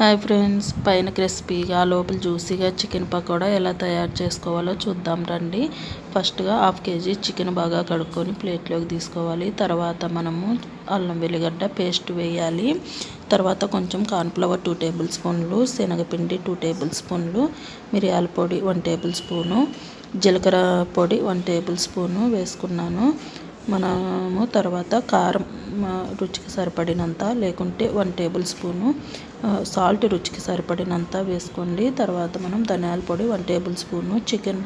Hi friends పైన క్రిస్పీగా లోపల జ్యూసీగా చికెన్ పకోడా ఎలా తయారు చేసుకోవాలో చూద్దాం రండి. ఫస్ట్గా హాఫ్ కేజీ చికెన్ బాగా కడుక్కొని ప్లేట్లోకి తీసుకోవాలి. తర్వాత మనము అల్లం వెల్లిగడ్డ పేస్ట్ వేయాలి. తర్వాత కొంచెం కార్న్ఫ్లవర్ టూ టేబుల్ స్పూన్లు శనగపిండి టూ టేబుల్ స్పూన్లు మిరియాల పొడి వన్ టేబుల్ స్పూను జీలకర్ర పొడి వన్ టేబుల్ స్పూను వేసుకున్నాను. మనము తర్వాత కారం రుచికి సరిపడినంత లేకుంటే వన్ టేబుల్ స్పూను సాల్ట్ రుచికి సరిపడినంత వేసుకోండి. తర్వాత మనం ధనియాల పొడి one tablespoon chicken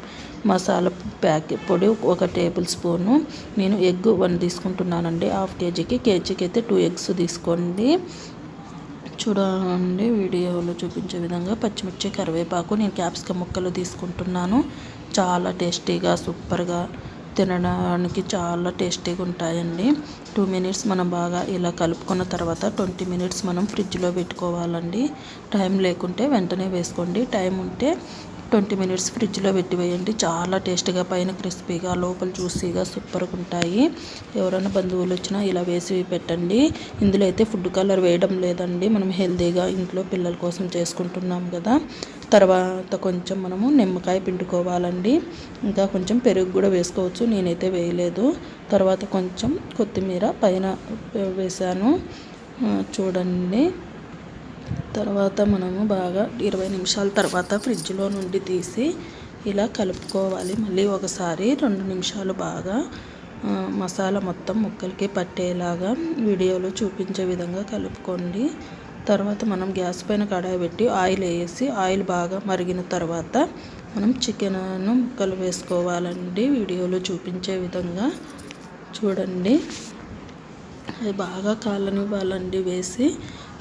masala packet పొడి ఒక టేబుల్ స్పూను. నేను ఎగ్ వన్ తీసుకుంటున్నానండి. హాఫ్ కేజీకి కేజీకి అయితే టూ ఎగ్స్ తీసుకోండి. చూడండి వీడియోలో చూపించే విధంగా పచ్చిమిర్చి కరివేపాకు నేను క్యాప్సికమ్ ముక్కలు తీసుకుంటున్నాను. చాలా టేస్టీగా సూపర్గా తినడానికి చాలా టేస్టీగా ఉంటాయండి. టూ మినిట్స్ మనం బాగా ఇలా కలుపుకున్న తర్వాత ట్వంటీ మినిట్స్ మనం ఫ్రిడ్జ్లో పెట్టుకోవాలండి. టైం లేకుంటే వెంటనే వేసుకోండి. టైం ఉంటే ట్వంటీ మినిట్స్ ఫ్రిడ్జ్లో పెట్టి వేయండి. చాలా టేస్ట్గా పైన క్రిస్పీగా లోపల జ్యూసీగా సూపర్గా ఉంటాయి. ఎవరైనా బంధువులు వచ్చినా ఇలా వేసి పెట్టండి. ఇందులో అయితే ఫుడ్ కలర్ వేయడం లేదండి. మనం హెల్తీగా ఇంట్లో పిల్లల కోసం చేసుకుంటున్నాం కదా. తర్వాత కొంచెం మనము నిమ్మకాయ పిండుకోవాలండి. ఇంకా కొంచెం పెరుగు కూడా వేసుకోవచ్చు. నేనైతే వేయలేదు. తర్వాత కొంచెం కొత్తిమీర పైన వేసాను చూడండి. తర్వాత మనము బాగా ఇరవై నిమిషాల తర్వాత ఫ్రిడ్జ్లో నుండి తీసి ఇలా కలుపుకోవాలి. మళ్ళీ ఒకసారి రెండు నిమిషాలు బాగా మసాలా మొత్తం ముక్కలకి పట్టేలాగా వీడియోలో చూపించే విధంగా కలుపుకోండి. తర్వాత మనం గ్యాస్ పైన కడాయి పెట్టి ఆయిల్ వేసి ఆయిల్ బాగా మరిగిన తర్వాత మనం చికెన్ను ముక్కలు వేసుకోవాలండి. వీడియోలో చూపించే విధంగా చూడండి. అది బాగా కాలనివ్వాలండి. వేసి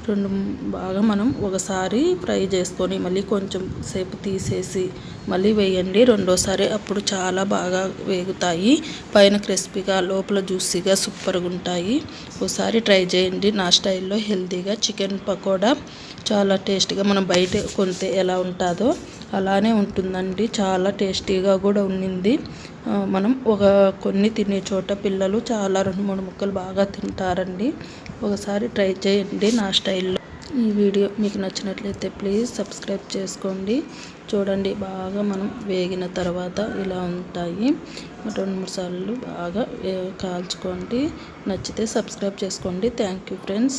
రెండు బాగా మనం ఒకసారి ఫ్రై చేసుకొని మళ్ళీ కొంచెం సేపు తీసేసి మళ్ళీ వేయండి. రెండోసారి అప్పుడు చాలా బాగా వేగుతాయి. పైన క్రిస్పీగా లోపల జ్యూసీగా సూపర్గా ఉంటాయి. ఒకసారి ట్రై చేయండి. నా స్టైల్లో హెల్తీగా చికెన్ పకోడా చాలా టేస్టీగా మనం బయట కొంతే ఎలా ఉంటుందో. అలానే ఉంటుందండి. చాలా టేస్టీగా కూడా ఉండింది మనం ఒక కొన్ని తినే చోట పిల్లలు చాలా రెండు మూడు ముక్కలు బాగా తింటారండి. ఒకసారి ట్రై చేయండి నా స్టైల్లో. ఈ వీడియో మీకు నచ్చినట్లయితే ప్లీజ్ సబ్స్క్రైబ్ చేసుకోండి. చూడండి బాగా మనం వేగిన తర్వాత ఇలా ఉంటాయి. రెండు మూడు సార్లు బాగా కాల్చుకోండి. నచ్చితే సబ్స్క్రైబ్ చేసుకోండి. Thank you friends.